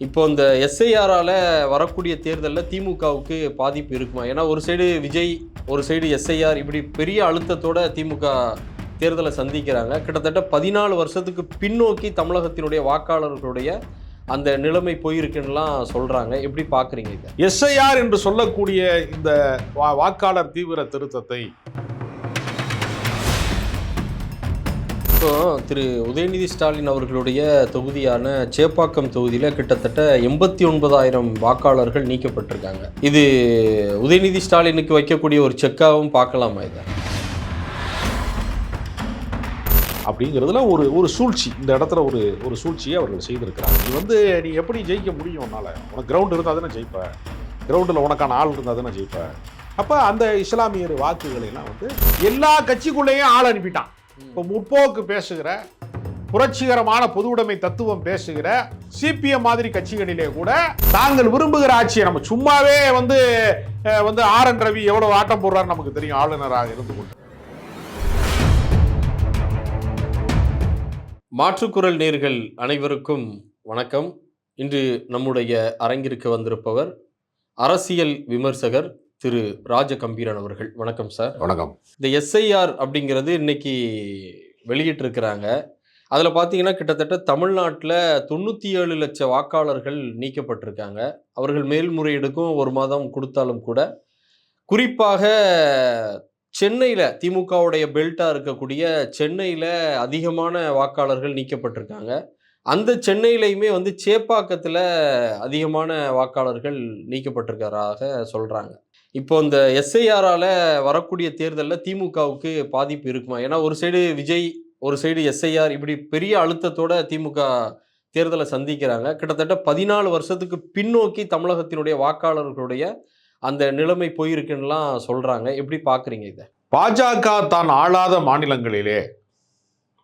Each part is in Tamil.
இப்போ இந்த எஸ்ஐஆரால வரக்கூடிய தேர்தலில் திமுகவுக்கு பாதிப்பு இருக்குமா? ஏன்னா ஒரு சைடு விஜய் ஒரு சைடு எஸ்ஐஆர் இப்படி பெரிய அழுத்தத்தோட திமுக தேர்தலை சந்திக்கிறாங்க. கிட்டத்தட்ட பதினாலு வருஷத்துக்கு பின்னோக்கி தமிழகத்தினுடைய வாக்காளர்களுடைய அந்த நிலைமை போயிருக்குன்னுலாம் சொல்கிறாங்க எப்படி பார்க்குறீங்க இதை? எஸ்ஐஆர் என்று சொல்லக்கூடிய இந்த வா- வாக்காளர் தீவிர திருத்தத்தை இப்போ திரு உதயநிதி ஸ்டாலின் அவர்களுடைய தொகுதியான சேப்பாக்கம் தொகுதியில் கிட்டத்தட்ட எண்பத்தி ஒன்பதாயிரம் வாக்காளர்கள் நீக்கப்பட்டிருக்காங்க. இது உதயநிதி ஸ்டாலினுக்கு வைக்கக்கூடிய ஒரு செக்காகவும் பார்க்கலாமா இதை? அப்படிங்கிறதுல ஒரு ஒரு சூழ்ச்சி. இந்த இடத்துல ஒரு ஒரு சூழ்ச்சியை அவர்கள் செய்திருக்கிறாங்க. நீ வந்து நீ எப்படி ஜெயிக்க முடியும் உன்னால்? உனக்கு கிரவுண்ட் இருந்தால் தானே ஜெயிப்பேன் கிரவுண்டில் உனக்கான ஆள் இருந்தால் தானே ஜெயிப்பேன் அப்போ அந்த இஸ்லாமியர் வாக்குகளை எல்லாம் வந்து எல்லா கட்சிக்குள்ளேயும் ஆள் அனுப்பிட்டான். இப்போ முற்போக்கு பேசுகிற புரட்சிகரமான பொதுவுடைமை தத்துவம் பேசுகிற சிபிஎம் மாதிரி கட்சிகளிலே கூட தாங்கள் விரும்புகிற ஆட்சியை நம்ம சும்மாவே வந்து வந்து ஆர் என் ரவி எவ்வளவு ஆட்டம் போடுறாரு நமக்கு தெரியும். ஆளுநராக இருந்து கொண்டு. மாற்றுக்குரல் நேர்கள் அனைவருக்கும் வணக்கம். இன்று நம்முடைய அரங்கிற்கு வந்திருப்பவர் அரசியல் விமர்சகர் திரு ராஜ கம்பீரன் அவர்கள். வணக்கம் சார். வணக்கம். இந்த எஸ்ஐஆர் அப்படிங்கிறது இன்னைக்கு வெளியிட்டிருக்கிறாங்க. அதில் பார்த்தீங்கன்னா கிட்டத்தட்ட தமிழ்நாட்டில் தொண்ணூற்றி ஏழு லட்சம் வாக்காளர்கள் நீக்கப்பட்டிருக்காங்க. அவர்கள் மேல்முறையீடுக்கும் ஒரு மாதம் கொடுத்தாலும் கூட குறிப்பாக சென்னையில் திமுகவுடைய பெல்ட்டாக இருக்கக்கூடிய சென்னையில் அதிகமான வாக்காளர்கள் நீக்கப்பட்டிருக்காங்க. அந்த சென்னையிலையுமே வந்து சேப்பாக்கத்தில் அதிகமான வாக்காளர்கள் நீக்கப்பட்டிருக்கிறதாக சொல்கிறாங்க இப்போ இந்த எஸ்ஐஆரால வரக்கூடிய தேர்தலில் திமுகவுக்கு பாதிப்பு இருக்குமா? ஏன்னா ஒரு சைடு விஜய் ஒரு சைடு எஸ்ஐஆர் இப்படி பெரிய அழுத்தத்தோட திமுக தேர்தலை சந்திக்கிறாங்க. கிட்டத்தட்ட பதினாலு வருஷத்துக்கு பின்னோக்கி தமிழகத்தினுடைய வாக்காளர்களுடைய அந்த நிலைமை போயிருக்குன்னுலாம் சொல்கிறாங்க எப்படி பார்க்குறீங்க இதை? பாஜக தான் ஆளாத மாநிலங்களிலே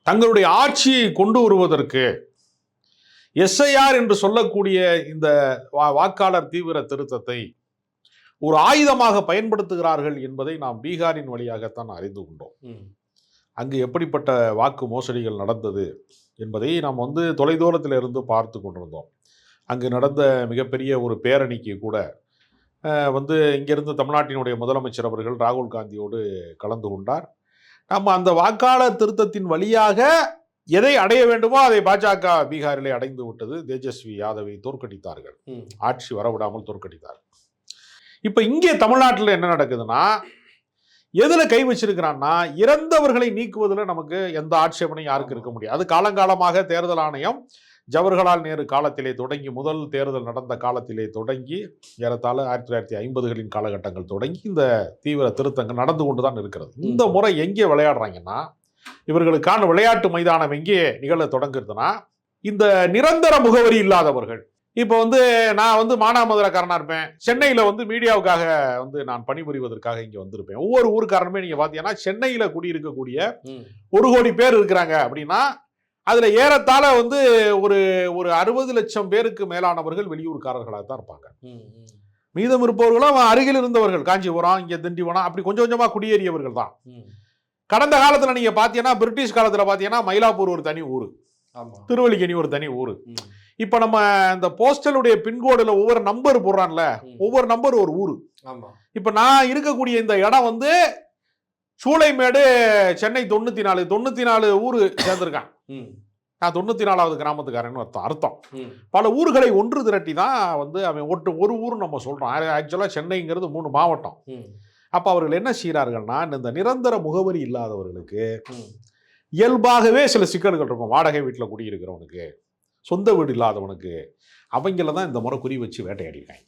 தங்களுடைய ஆட்சியை கொண்டு வருவதற்கு எஸ்ஐஆர் என்று சொல்லக்கூடிய இந்த வா- வாக்காளர் தீவிர திருத்தத்தை ஒரு ஆயுதமாக பயன்படுத்துகிறார்கள் என்பதை நாம் பீகாரின் வழியாகத்தான் அறிந்து கொண்டோம். அங்கு எப்படிப்பட்ட வாக்கு மோசடிகள் நடந்தது என்பதை நாம் வந்து தொலைதூரத்தில் இருந்து பார்த்து கொண்டிருந்தோம். அங்கு நடந்த மிகப்பெரிய ஒரு பேரணிக்கு கூட வந்து இங்கிருந்து தமிழ்நாட்டினுடைய முதலமைச்சர் அவர்கள் ராகுல் காந்தியோடு கலந்து கொண்டார். நம்ம அந்த வாக்காளர் திருத்தத்தின் வழியாக எதை அடைய வேண்டுமோ அதை பாஜக பீகாரிலே அடைந்து விட்டது. தேஜஸ்வி யாதவை தோற்கடித்தார்கள். ஆட்சி வரவிடாமல் தோற்கடித்தார். இப்போ இங்கே தமிழ்நாட்டில் என்ன நடக்குதுன்னா எதுல கை வச்சிருக்கிறான்னா இறந்தவர்களை நீக்குவதில் நமக்கு எந்த ஆட்சேபனையும் யாருக்கு இருக்க முடியாது. அது காலங்காலமாக தேர்தல் ஆணையம் ஜவஹர்லால் நேரு காலத்திலே தொடங்கி முதல் தேர்தல் நடந்த காலத்திலே தொடங்கி ஏறத்தாழ ஆயிரத்தி தொள்ளாயிரத்தி ஐம்பதுகளின் காலகட்டங்கள் தொடங்கி இந்த தீவிர திருத்தங்கள் நடந்து கொண்டு தான் இருக்கிறது இந்த முறை எங்கே விளையாடுறாங்கன்னா இவர்களுக்கான விளையாட்டு மைதானம் எங்கே நிகழ தொடங்குறதுன்னா இந்த நிரந்தர முகவரி இல்லாதவர்கள் இப்போ வந்து நான் வந்து மானாமதுரக்காரனா இருப்பேன். சென்னையில் வந்து மீடியாவுக்காக வந்து நான் பணிபுரிவதற்காக இங்கே வந்திருப்பேன். ஒவ்வொரு ஊருக்காரனுமே நீங்கள் பார்த்தீங்கன்னா சென்னையில் குடியிருக்கக்கூடிய ஒரு கோடி பேர் இருக்கிறாங்க அப்படின்னா அதுல ஏறத்தாழ வந்து ஒரு ஒரு அறுபது லட்சம் பேருக்கு மேலானவர்கள் வெளியூர்காரர்களாக தான் இருப்பாங்க மீதம் இருப்பவர்களும் அருகில் இருந்தவர்கள். காஞ்சிபுரம் இங்க திண்டிவனம் அப்படி கொஞ்சம் கொஞ்சமா குடியேறியவர்கள் தான். கடந்த காலத்துல நீங்க பாத்தீங்கன்னா பிரிட்டிஷ் காலத்துல பாத்தீங்கன்னா மயிலாப்பூர் ஒரு தனி ஊரு. ஆமா. திருவல்லிக்கேணி ஒரு தனி ஊரு. இப்ப நம்ம இந்த போஸ்டலுடைய பின்கோடுல ஒவ்வொரு நம்பர் போடுறான்ல ஒவ்வொரு நம்பர் ஒரு ஊரு. இப்ப நான் இருக்கக்கூடிய இந்த இடம் வந்து சூளைமேடு சென்னை தொண்ணூத்தி நாலு தொண்ணூத்தி நாலு ஊரு சேர்ந்திருக்கான். நான் தொண்ணூத்தி நாலாவது கிராமத்துக்காரன்னு அர்த்தம் அர்த்தம். பல ஊர்களை ஒன்று திரட்டி தான் வந்து அவன் ஒட்டு ஒரு ஊர் நம்ம சொல்றோம். ஆக்சுவலாக சென்னைங்கிறது மூணு மாவட்டம். அப்போ அவர்கள் என்ன செய்கிறார்கள்னா இந்த நிரந்தர முகவரி இல்லாதவர்களுக்கு இயல்பாகவே சில சிக்கல்கள் இருக்கும். வாடகை வீட்டில் குடியிருக்கிறவனுக்கு. சொந்த வீடு இல்லாதவனுக்கு அவங்கள தான் இந்த முறை குறி வச்சு வேட்டையாடிருக்காங்க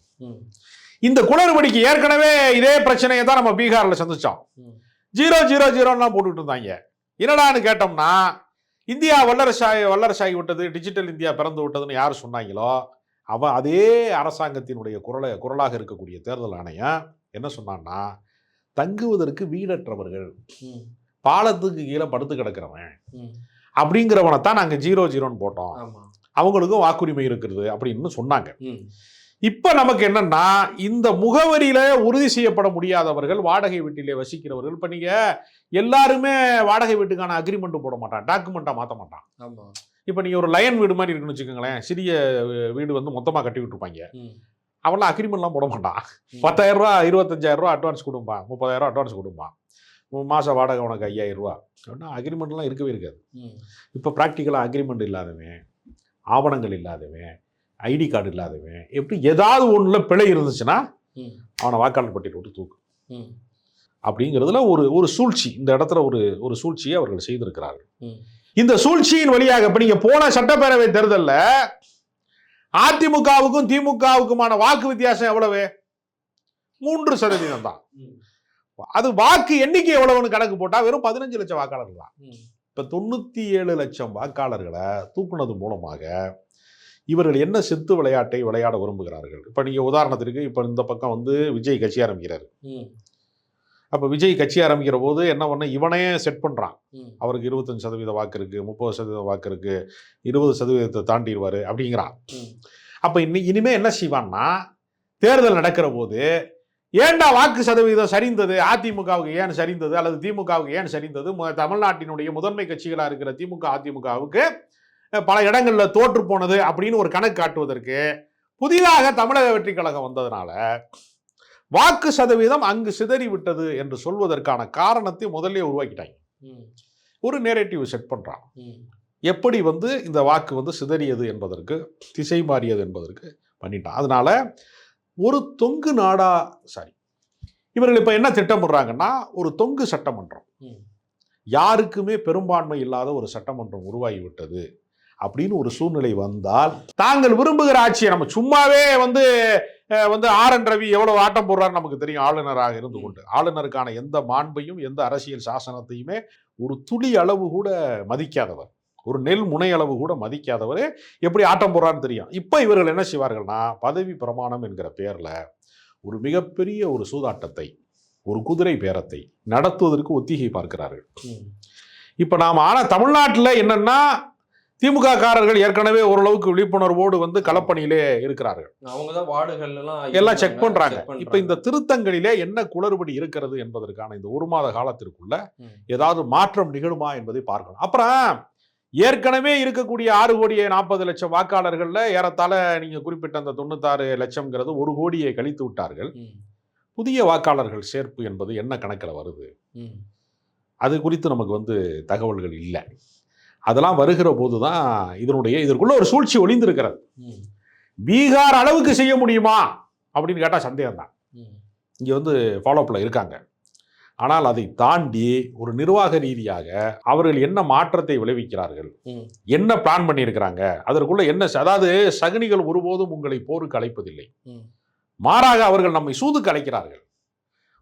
இந்த குளறுபடிக்கு ஏற்கனவே இதே பிரச்சனையை தான் நம்ம பீகாரில் சந்திச்சோம். ஜீரோ ஜீரோ ஜீரோலாம் போட்டுக்கிட்டு இருந்தாங்க. என்னடான்னு கேட்டோம்னா இந்தியா வல்லரசாகி வல்லரசாகி விட்டது டிஜிட்டல் இந்தியா பிறந்து விட்டதுன்னு யார் சொன்னாங்களோ அவன் அதே அரசாங்கத்தினுடைய குரலை குரலாக இருக்கக்கூடிய தேர்தல் ஆணையம் என்ன சொன்னான்னா தங்குவதற்கு வீடற்றவர்கள் பாலத்துக்கு கீழே படுத்து கிடக்கிறவன் அப்படிங்கிறவனை தான் நாங்கள் ஜீரோ ஜீரோன்னு போட்டோம். அவங்களுக்கும் வாக்குரிமை இருக்கிறது அப்படின்னு சொன்னாங்க. இப்ப நமக்கு என்னன்னா இந்த முகவரியில உறுதி செய்யப்பட முடியாதவர்கள் வாடகை வீட்டிலே வசிக்கிறவர்கள் இப்ப நீங்க எல்லாருமே வாடகை வீட்டுக்கான அக்ரிமெண்ட் போட மாட்டான் டாக்குமெண்டா மாத்த மாட்டான். ஆமா. இப்ப நீங்க ஒரு லயன் வீடு மாதிரி இருக்குன்னு வச்சுக்கோங்களேன் சிறிய வீடு வந்து மொத்தமா கட்டி விட்டுருப்பாங்க. ம். அவன்லாம் அக்ரிமெண்ட்லாம் போட மாட்டான். பத்தாயிரம் ரூபா இருபத்தஞ்சாயிரம் ரூபா அட்வான்ஸ் கொடுப்பான் முப்பதாயிரம் அட்வான்ஸ் கொடுப்பான். மாச வாடகை உனக்கு ஐயாயிரம் ரூபா அப்படின்னா அக்ரிமெண்ட்லாம் இருக்கவே இருக்காது. இப்போ ப்ராக்டிக்கலாக அக்ரிமெண்ட் இல்லாதவன் ஆவணங்கள் இல்லாதவன் ஐடி கார்டு இல்லாதவன் எப்படி ஏதாவது ஒன்றுல பிழை இருந்துச்சுன்னா. அவனை வாக்காளர் பட்டியல் விட்டு தூக்கு. அப்படிங்கிறதுல ஒரு ஒரு சூழ்ச்சி இந்த இடத்துல ஒரு ஒரு சூழ்ச்சியை அவர்கள் செய்திருக்கிறார்கள். இந்த சூழ்ச்சியின் வழியாக இப்ப நீங்க போன சட்டப்பேரவை தேர்தல்ல அதிமுகவுக்கும் திமுகவுக்குமான வாக்கு வித்தியாசம் எவ்வளவு மூன்று சதவீதம் தான். அது வாக்கு எண்ணிக்கை எவ்வளவுன்னு கணக்கு போட்டா வெறும் பதினஞ்சு லட்சம் வாக்காளர்கள் தான். இப்ப தொண்ணூத்தி ஏழு லட்சம் வாக்காளர்களை தூக்குனது மூலமாக இவர்கள் என்ன செத்து விளையாட்டை விளையாட விரும்புகிறார்கள் இப்ப நீங்க உதாரணத்திற்கு இப்ப இந்த பக்கம் வந்து விஜய் கட்சி ஆரம்பிக்கிறாரு. அப்ப விஜய் கட்சி ஆரம்பிக்கிற போது என்ன பண்ண இவனே செட் பண்றான் ம். அவருக்கு இருபத்தஞ்சு சதவீத வாக்கு இருக்கு முப்பது சதவீத வாக்கு இருக்கு இருபது சதவீதத்தை தாண்டிடுவாரு அப்படிங்கிறான். அப்ப இன்னி இனிமே என்ன செய்வான்னா தேர்தல் நடக்கிற போது ஏன்டா வாக்கு சதவீதம் சரிந்தது? அதிமுகவுக்கு ஏன் சரிந்தது? அல்லது திமுகவுக்கு ஏன் சரிந்தது? தமிழ்நாட்டினுடைய முதன்மை கட்சிகளா இருக்கிற திமுக அதிமுகவுக்கு பல இடங்கள்ல தோற்று போனது அப்படின்னு ஒரு கணக்கு காட்டுவதற்கு புதிதாக தமிழக வெற்றி கழகம் வந்ததுனால வாக்கு சதவீதம் அங்கு சிதறி விட்டது என்று சொல்வதற்கான காரணத்தை முதல்ல உருவாக்கிட்டாங்க. ஒரு நேரேட்டிவ் செட் பண்றான். ம். எப்படி வந்து இந்த வாக்கு வந்து சிதறியது என்பதற்கு திசை மாறியது என்பதற்கு பண்ணிட்டான். அதனால ஒரு தொங்கு நாடா சாரி இவர்கள் இப்ப என்ன திட்டமிடுறாங்கன்னா ஒரு தொங்கு சட்டமன்றம். யாருக்குமே பெரும்பான்மை இல்லாத ஒரு சட்டமன்றம் உருவாகி விட்டது அப்படின்னு ஒரு சூழ்நிலை வந்தால் தாங்கள் விரும்புகிற ஆட்சியை நம்ம சும்மாவே வந்து வந்து ஆர் என் ரவி எவ்வளவு ஆட்டம் போடுறான்னு நமக்கு தெரியும் ஆளுநராக இருந்து கொண்டு. ஆளுநருக்கான எந்த மாண்பையும் எந்த அரசியல் சாசனத்தையுமே ஒரு துளி அளவு கூட மதிக்காதவர். ஒரு நெல் முனை அளவு கூட மதிக்காதவர் எப்படி ஆட்டம் போடுறான்னு தெரியும். இப்போ இவர்கள் என்ன செய்வார்கள்னா பதவி பிரமாணம் என்கிற பெயர்ல ஒரு மிகப்பெரிய ஒரு சூதாட்டத்தை ஒரு குதிரை பேரத்தை நடத்துவதற்கு ஒத்திகை பார்க்கிறார்கள். இப்போ நாம் ஆனால் தமிழ்நாட்டில் என்னன்னா திமுக காரர்கள் ஏற்கனவே ஓரளவுக்கு விழிப்புணர்வோடு வந்து களப்பணியிலே இருக்கிறார்கள். அவங்க தான் வார்டுகள் எல்லாம் எல்லாம் செக் பண்றாங்க. இப்போ இந்த திருத்தங்களிலே என்ன குளறுபடி இருக்கிறது என்பதற்கான இந்த ஒரு மாத காலத்திற்குள்ள. ஏதாவது மாற்றம் நிகழுமா என்பதை பார்க்கணும். அப்புறம் ஏற்கனவே இருக்கக்கூடிய ஆறு கோடியே நாற்பது லட்சம் வாக்காளர்கள்ல ஏறத்தாழ நீங்க குறிப்பிட்ட அந்த தொண்ணூத்தாறு லட்சம்ங்கிறது ஒரு கோடியை கழித்து விட்டார்கள். புதிய வாக்காளர்கள் சேர்ப்பு என்பது என்ன கணக்கில் வருது. அது குறித்து நமக்கு வந்து தகவல்கள் இல்லை அதெல்லாம் வருகிற போது தான் இதனுடைய இதற்குள்ள ஒரு சூழ்ச்சி ஒளிந்திருக்கிறது. பீகார் அளவுக்கு செய்ய முடியுமா அப்படின்னு கேட்டால் சந்தேகம் தான். இங்கே வந்து ஃபாலோப்பில் இருக்காங்க ஆனால் அதை தாண்டி ஒரு நிர்வாக ரீதியாக அவர்கள் என்ன மாற்றத்தை விளைவிக்கிறார்கள். என்ன பிளான் பண்ணியிருக்கிறாங்க? அதற்குள்ள என்ன அதாவது சகுனிகள் ஒருபோதும் உங்களை போருக்கு அழைப்பதில்லை. மாறாக அவர்கள் நம்மை சூதுக்கு அழைக்கிறார்கள்.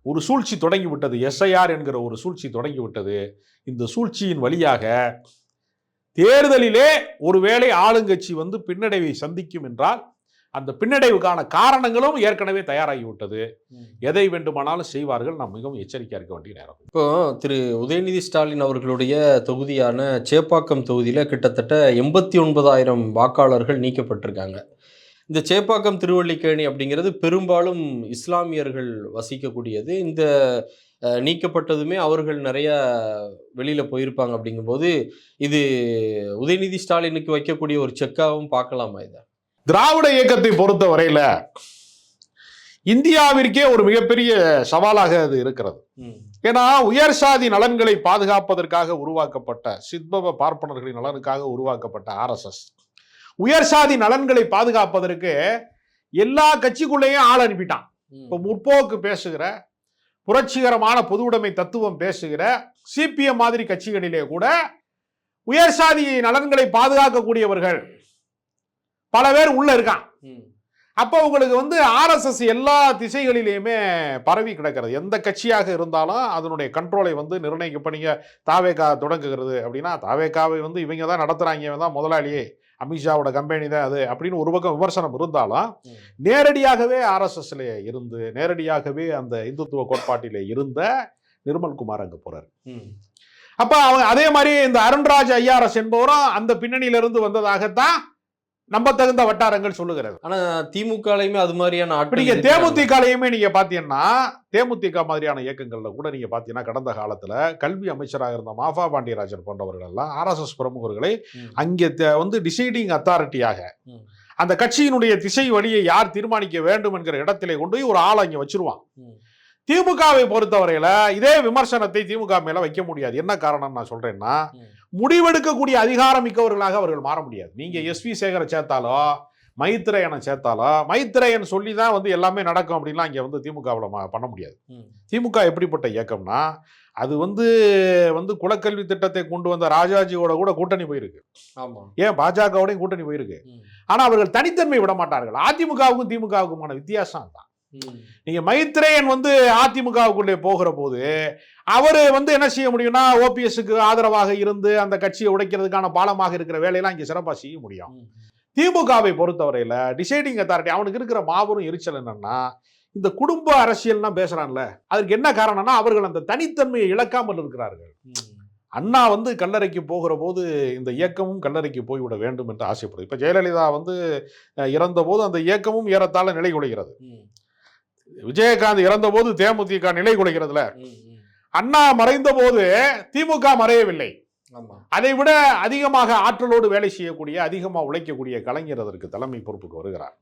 ஒரு சூழ்ச்சி தொடங்கி விட்டது எஸ்ஐஆர் என்கிற ஒரு சூழ்ச்சி தொடங்கி விட்டது இந்த சூழ்ச்சியின் வழியாக தேர்தலிலே ஒருவேளை ஆளுங்கட்சி வந்து பின்னடைவை சந்திக்கும் என்றால் அந்த பின்னடைவுக்கான காரணங்களும் ஏற்கனவே தயாராகி விட்டது ம். எதை வேண்டுமானாலும் செய்வார்கள். நாம் மிகவும் எச்சரிக்கையா இருக்க வேண்டிய நேரம். இப்போ திரு உதயநிதி ஸ்டாலின் அவர்களுடைய தொகுதியான சேப்பாக்கம் தொகுதியில் கிட்டத்தட்ட எண்பத்தி ஒன்பதாயிரம் வாக்காளர்கள் நீக்கப்பட்டிருக்காங்க. இந்த சேப்பாக்கம் திருவல்லிக்கேணி அப்படிங்கிறது பெரும்பாலும் இஸ்லாமியர்கள் வசிக்கக்கூடியது. இந்த நீக்கப்பட்டதுமே அவர்கள் நிறைய வெளியில போயிருப்பாங்க அப்படிங்கும்போது இது உதயநிதி ஸ்டாலினுக்கு வைக்கக்கூடிய ஒரு செக்காகவும் பார்க்கலாமா இதை? திராவிட இயக்கத்தை பொறுத்த வரையில இந்தியாவிற்கே ஒரு மிகப்பெரிய சவாலாக அது இருக்கிறது. ஏன்னா உயர் சாதி நலன்களை பாதுகாப்பதற்காக உருவாக்கப்பட்ட சித்பவ பார்ப்பனர்களின் நலனுக்காக உருவாக்கப்பட்ட ஆர்எஸ்எஸ் உயர் சாதி நலன்களை பாதுகாப்பதற்கு எல்லா கட்சிக்குள்ளேயும் ஆள் அனுப்பிட்டான். இப்போ முற்போக்கு பேசுகிற புரட்சிகரமான பொதுவுடைமை தத்துவம் பேசுகிற சிபிஎம் மாதிரி கட்சிகளிலே கூட உயர் சாதி நலன்களை பாதுகாக்கக்கூடியவர்கள் பல பேர் உள்ள இருக்கான். அப்போ உங்களுக்கு வந்து ஆர்எஸ்எஸ் எல்லா திசைகளிலேயுமே பரவி கிடக்கிறது. எந்த கட்சியாக இருந்தாலும் அதனுடைய கண்ட்ரோலை வந்து நிர்ணயிக்க இப்போ நீங்கள் தாவேகா தொடங்குகிறது அப்படின்னா தாவேகாவை வந்து இவங்க தான் நடத்துகிறாங்க இவன் தான் முதலாளியே. அமித்ஷாவோட கம்பெனி தான் அது அப்படின்னு ஒரு பக்கம் விமர்சனம் இருந்தாலும். நேரடியாகவே ஆர்எஸ்எஸ்ல இருந்து நேரடியாகவே அந்த இந்துத்துவ கோட்பாட்டிலே இருந்த நிர்மல்குமார் அங்கே போறாரு. ம். அப்ப அவங்க அதே மாதிரி இந்த அருண்ராஜ் ஐஆர்எஸ் என்பவரும் அந்த பின்னணியிலிருந்து வந்ததாகத்தான் நம்பத்தகுந்த வட்டாரங்கள் சொல்லுகிறது. ஆனா திமுகலையுமே அது மாதிரியான நீங்க. தேமுதிகலையுமே நீங்க பாத்தீங்கன்னா தேமுதிக மாதிரியான இயக்கங்கள்ல கூட நீங்க பாத்தீங்கன்னா கடந்த காலத்துல கல்வி அமைச்சராக இருந்த மாஃபா பாண்டியராஜன் போன்றவர்கள் எல்லாம் ஆர்எஸ்எஸ் பிரமுகர்களை அங்கே வந்து டிசைடிங் அத்தாரிட்டியாக அந்த கட்சியினுடைய திசை வழியை யார் தீர்மானிக்க வேண்டும் என்கிற இடத்திலே கொண்டு போய் ஒரு ஆளை இங்க வச்சிருவான். திமுகவை பொறுத்தவரையில இதே விமர்சனத்தை திமுக மேல வைக்க முடியாது. என்ன காரணம் நான் சொல்றேன்னா. முடிவெடுக்கக்கூடிய அதிகாரம் மிக்கவர்களாக அவர்கள் மாற முடியாது. நீங்க எஸ் வி சேகரை சேர்த்தாலோ மைத்ரேயனை சேர்த்தாலோ மைத்ரேயன் சொல்லி தான் வந்து எல்லாமே நடக்கும் அப்படின்லாம் இங்க வந்து திமுகவில் பண்ண முடியாது. திமுக எப்படிப்பட்ட இயக்கம்னா அது வந்து வந்து குலக்கல்வி திட்டத்தை கொண்டு வந்த ராஜாஜியோட கூட கூட்டணி போயிருக்கு. ஏன்? பாஜகவோடையும் கூட்டணி போயிருக்கு. ம், ஆனா அவர்கள் தனித்தன்மை விட மாட்டார்கள் அதிமுகவுக்கும் திமுகவுக்குமான வித்தியாசம் தான் நீங்க மைத்ரேயன் வந்து அதிமுகவுக்குள்ளே போகிற போது அவர் வந்து என்ன செய்ய முடியும்னா ஓபிஎஸ்க்கு ஆதரவாக இருந்து அந்த கட்சியை உடைக்கிறதுக்கான பாலமாக இருக்கிற வேலையெல்லாம் இங்க சிறப்பாக செய்ய முடியும். திமுகவை பொறுத்தவரையில டிசைடிங் அத்தாரிட்டி அவனுக்கு இருக்கிற மாபெரும் எரிச்சல் என்னன்னா இந்த குடும்ப அரசியல்னா பேசுறான்ல அதற்கு என்ன காரணம்னா அவர்கள் அந்த தனித்தன்மையை இழக்காமல் இருக்கிறார்கள். அண்ணா வந்து கல்லறைக்கு போகிற போது இந்த இயக்கமும் கல்லறைக்கு போய்விட வேண்டும் என்று ஆசைப்படுது. இப்ப ஜெயலலிதா வந்து இறந்தபோது அந்த இயக்கமும் ஏறத்தாழ நிலை கொள்கிறது ம், விஜயகாந்த் இறந்தபோது தேமுதிக நிலை ம். அண்ணா மறைந்த போது திமுக மறையவில்லை. அதை விட அதிகமாக ஆற்றலோடு வேலை செய்யக்கூடிய அதிகமாக உழைக்கக்கூடிய கலைஞர் அதற்கு தலைமை பொறுப்புக்கு வருகிறார்.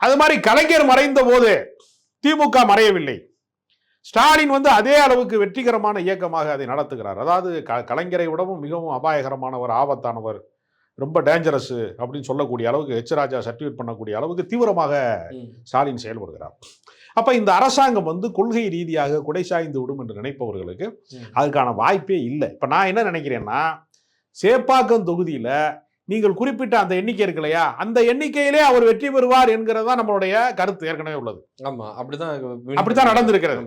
அது மாதிரி கலைஞர் மறைந்த போது திமுக மறையவில்லை. ஸ்டாலின் வந்து அதே அளவுக்கு வெற்றிகரமான இயக்கமாக அதை நடத்துகிறார். அதாவது க கலைஞரை விடவும் மிகவும் அபாயகரமானவர் ஆபத்தானவர் ரொம்ப டேஞ்சரஸ் அப்படின்னு சொல்லக்கூடிய அளவுக்கு எச் ராஜா சர்டிஃபிகேட் பண்ணக்கூடிய அளவுக்கு தீவிரமாக ஸ்டாலின் செயல்படுகிறார். அப்ப இந்த அரசாங்கம் வந்து கொள்கை ரீதியாக குடை சாய்ந்து விடும் என்று நினைப்பவர்களுக்கு. அதுக்கான வாய்ப்பே இல்லை. இப்ப நான் என்ன நினைக்கிறேன்னா சேப்பாக்கம் தொகுதியில நீங்கள் குறிப்பிட்ட அந்த எண்ணிக்கை இருக்கு இல்லையா? அந்த எண்ணிக்கையிலே அவர் வெற்றி பெறுவார் என்கிறதா நம்மளுடைய கருத்து ஏற்கனவே உள்ளது. ஆமா அப்படிதான் அப்படித்தான் நடந்திருக்கிறது.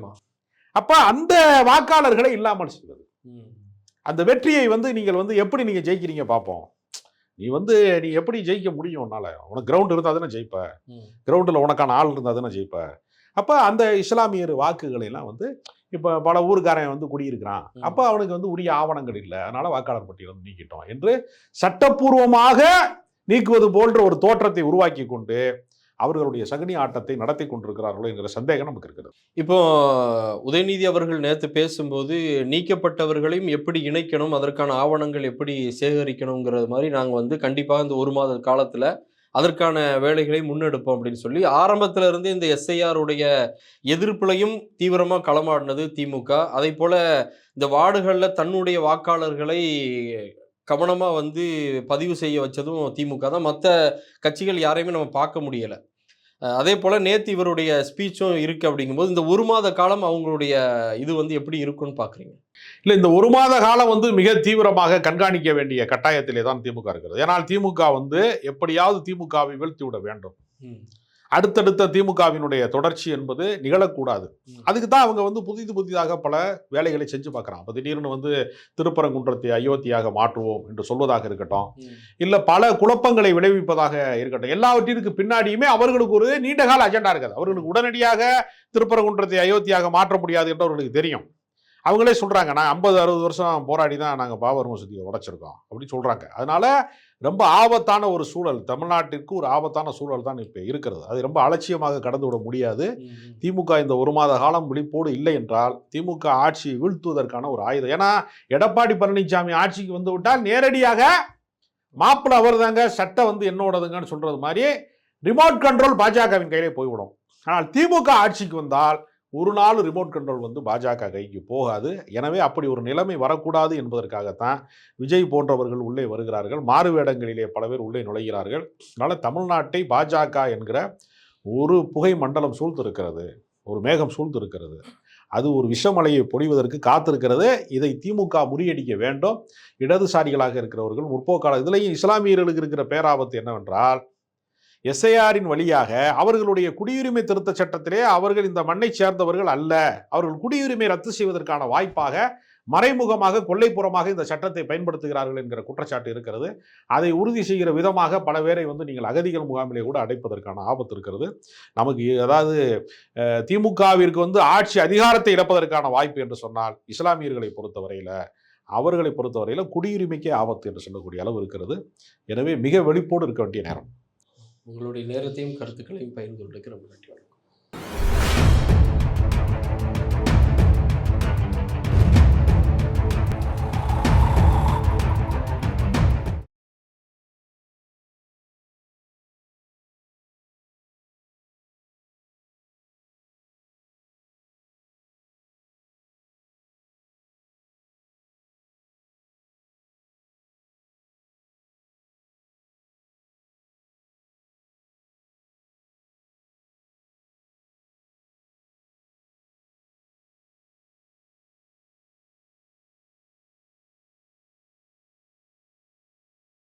அப்ப அந்த வாக்காளர்களை இல்லாமல் செய்வது. அந்த வெற்றியை வந்து நீங்கள் வந்து எப்படி நீங்க ஜெயிக்கிறீங்க பார்ப்போம் நீ வந்து நீ எப்படி ஜெயிக்க முடியும் உன்னால? உனக்கு கிரவுண்ட் இருந்தா தானே ஜெயிப்ப. கிரவுண்டில் உனக்கான ஆள் இருந்தால் தானே ஜெயிப்ப. அப்போ அந்த இஸ்லாமியர் வாக்குகளை எல்லாம் வந்து இப்போ பல ஊருக்காரன் வந்து குடியிருக்கிறான். அப்போ அவனுக்கு வந்து உரிய ஆவணங்கள் இல்லை. அதனால வாக்காளர் பட்டியலை வந்து நீக்கிட்டோம் என்று சட்டப்பூர்வமாக நீக்குவது போன்ற ஒரு தோற்றத்தை உருவாக்கி கொண்டு அவர்களுடைய சகுனி ஆட்டத்தை நடத்தி கொண்டிருக்கிறார்களோ என்கிற சந்தேகம் நமக்கு இருக்கிறது. இப்போ உதயநிதி அவர்கள் நேத்து பேசும்போது நீக்கப்பட்டவர்களையும் எப்படி இணைக்கணும் அதற்கான ஆவணங்கள் எப்படி சேகரிக்கணுங்கிறது மாதிரி நாங்க வந்து கண்டிப்பாக இந்த ஒரு மாத காலத்துல அதற்கான வேலைகளை முன்னெடுப்போம் அப்படின்னு சொல்லி ஆரம்பத்தில் இருந்தே இந்த எஸ்ஐஆருடைய எதிர்ப்புலையும் தீவிரமாக களமாடினது திமுக. அதே போல இந்த வார்டுகளில் தன்னுடைய வாக்காளர்களை கவனமாக வந்து பதிவு செய்ய வச்சதும் திமுக தான். மற்ற கட்சிகள் யாரையுமே நம்ம பார்க்க முடியலை. அதே போல நேத்து இவருடைய ஸ்பீச்சும் இருக்கு அப்படிங்கும்போது இந்த ஒரு மாத காலம் அவங்களுடைய இது வந்து எப்படி இருக்கும்னு பாக்குறீங்க? இல்லை இந்த ஒரு மாத காலம் வந்து மிக தீவிரமாக கண்காணிக்க வேண்டிய கட்டாயத்திலே தான் திமுக இருக்கிறது. ஏன்னால் திமுக வந்து எப்படியாவது திமுகவை வீழ்த்தி விட வேண்டும் அடுத்தடுத்த திமுகவினுடைய தொடர்ச்சி என்பது நிகழக்கூடாது. அதுக்கு தான் அவங்க வந்து புதிது புதிதாக பல வேலைகளை செஞ்சு பார்க்குறாங்க. இப்போ திடீர்னு வந்து திருப்பரங்குன்றத்தை அயோத்தியாக மாற்றுவோம் என்று சொல்வதாக இருக்கட்டும். இல்லை பல குழப்பங்களை விளைவிப்பதாக இருக்கட்டும். எல்லாவற்றிற்கு பின்னாடியுமே அவர்களுக்கு ஒரு நீண்டகால அஜெண்டா இருக்காது. அவர்களுக்கு உடனடியாக திருப்பரங்குன்றத்தை அயோத்தியாக மாற்ற முடியாது என்று அவர்களுக்கு தெரியும். அவங்களே சொல்றாங்க நான் ஐம்பது அறுபது வருஷம் போராடி தான் நாங்கள் பாபர் மசூதியை உடைச்சிருக்கோம். அப்படின்னு சொல்றாங்க. அதனால ரொம்ப ஆபத்தான ஒரு சூழல். தமிழ்நாட்டிற்கு ஒரு ஆபத்தான சூழல் தான் இப்போ இருக்கிறது. அது ரொம்ப அலட்சியமாக கடந்து விட முடியாது. திமுக இந்த ஒரு மாத காலம் விழிப்போடு இல்லை என்றால் திமுக ஆட்சியை வீழ்த்துவதற்கான ஒரு ஆயுதம். ஏன்னா எடப்பாடி பழனிசாமி ஆட்சிக்கு வந்து விட்டால் நேரடியாக மாப்பிள்ள அவர் தாங்க சட்டம் வந்து என்னோடதுங்கன்னு சொல்றது மாதிரி ரிமோட் கண்ட்ரோல் பாஜகவின் கையிலே போய்விடும். ஆனால் திமுக ஆட்சிக்கு வந்தால் ஒரு நாள் ரிமோட் கண்ட்ரோல் வந்து பாஜக கைக்கு போகாது. எனவே அப்படி ஒரு நிலைமை வரக்கூடாது என்பதற்காகத்தான் விஜய் போன்றவர்கள் உள்ளே வருகிறார்கள். மாறு வேடங்களிலே பல பேர் உள்ளே நுழைகிறார்கள். அதனால் தமிழ்நாட்டை பாஜக என்கிற ஒரு புகை மண்டலம் சூழ்ந்திருக்கிறது. ஒரு மேகம் சூழ்ந்திருக்கிறது. அது ஒரு விஷமலையை பொழிவதற்கு காத்திருக்கிறது. இதை திமுக முறியடிக்க வேண்டும். இடதுசாரிகளாக இருக்கிறவர்கள் முற்போக்காளர் இதுலேயும் இஸ்லாமியர்களுக்கு இருக்கிற பேராபத்து என்னவென்றால் எஸ்ஐஆரின் வழியாக அவர்களுடைய குடியுரிமை திருத்த சட்டத்திலே அவர்கள் இந்த மண்ணை சேர்ந்தவர்கள் அல்ல. அவர்கள் குடியுரிமை ரத்து செய்வதற்கான வாய்ப்பாக மறைமுகமாக கொள்ளைப்புறமாக இந்த சட்டத்தை பயன்படுத்துகிறார்கள் என்கிற குற்றச்சாட்டு இருக்கிறது. அதை உறுதி செய்கிற விதமாக பல பேரை வந்து நீங்கள் அகதிகள் முகாமிலே கூட அடைப்பதற்கான ஆபத்து இருக்கிறது. நமக்கு அதாவது திமுகவிற்கு வந்து ஆட்சி அதிகாரத்தை இழப்பதற்கான வாய்ப்பு என்று சொன்னால் இஸ்லாமியர்களை பொறுத்தவரையில் அவர்களை பொறுத்தவரையில் குடியுரிமைக்கே ஆபத்து என்று சொல்லக்கூடிய அளவு இருக்கிறது. எனவே மிக வெளிப்போடு இருக்க வேண்டிய நேரம். உங்களுடைய நேரத்தையும் கருத்துக்களையும் பகிர்ந்து கொண்டிருக்கிற ரொம்ப நன்றி.